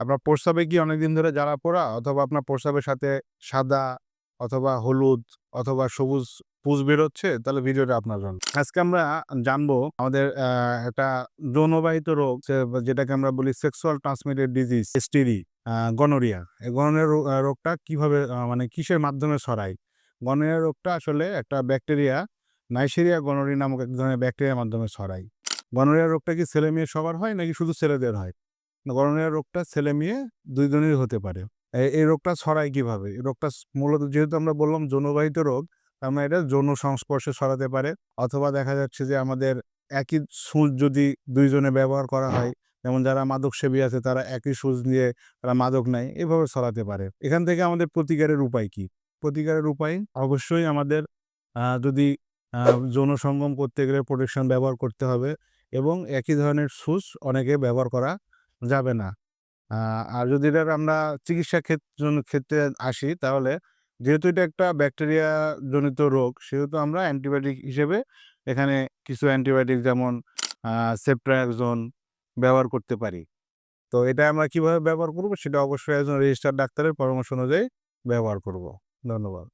আপনার প্রস্রাবে কি অনেকদিন ধরে জ্বালা পোড়া অথবা আপনার প্রস্রাবের সাথে সাদা অথবা হলুদ অথবা সবুজ পুষ বেরোচ্ছে, তাহলে ভিডিওটা আপনার জন্য। আজকে আমরা জানব আমাদের একটা যৌনবাহিত রোগ যেটাকে আমরা বলি sexual transmitted disease STD gonorrhoea এই গনোরিয়া রোগটা কীভাবে মানে কিসের মাধ্যমে ছড়ায়? গনোরিয়া রোগটা আসলে একটা ব্যাকটেরিয়া নাইসেরিয়া গনোরি নামক এক ধরনের ব্যাকটেরিয়ার মাধ্যমে ছড়ায়। গনোরিয়া রোগটা কি ছেলে মেয়ে সবার হয় নাকি শুধু ছেলেদের হয়? গনোরিয়া রোগটা ছেলে মেয়ে দুইজনেরই হতে পারে। এই রোগটা ছড়ায় কীভাবে? এই রোগটা মূলত যেহেতু আমরা বললাম যৌনবাহিত রোগ আমরা এটা যৌন সংস্পর্শে ছড়াতে পারে। অথবা দেখা যাচ্ছে যে আমাদের একই সুচ যদি দুইজনে ব্যবহার করা হয়, যেমন যারা মাদক সেবী আছে তারা একই সুচ নিয়ে তারা মাদক নেয়, এভাবে ছড়াতে পারে। এখান থেকে আমাদের প্রতিকারের উপায় কি? প্রতিকারের উপায় অবশ্যই আমাদের যদি যৌন সঙ্গম করতে গেলে প্রোটেকশন ব্যবহার করতে হবে এবং একই ধরনের সুচ অনেকে ব্যবহার করা যাবে না। আর যদি এটার আমরা চিকিৎসা ক্ষেত্র ক্ষেত্রে আসি, তাহলে যেহেতু এটা একটা ব্যাকটেরিয়া জনিত রোগ, সেহেতু আমরা অ্যান্টিবায়োটিক হিসেবে এখানে কিছু অ্যান্টিবায়োটিক যেমন সেপ্ট্রাকজোন ব্যবহার করতে পারি। তো এটা আমরা কীভাবে ব্যবহার করব, সেটা অবশ্যই একজন রেজিস্টার ডাক্তারের পরামর্শ অনুযায়ী ব্যবহার করব। ধন্যবাদ।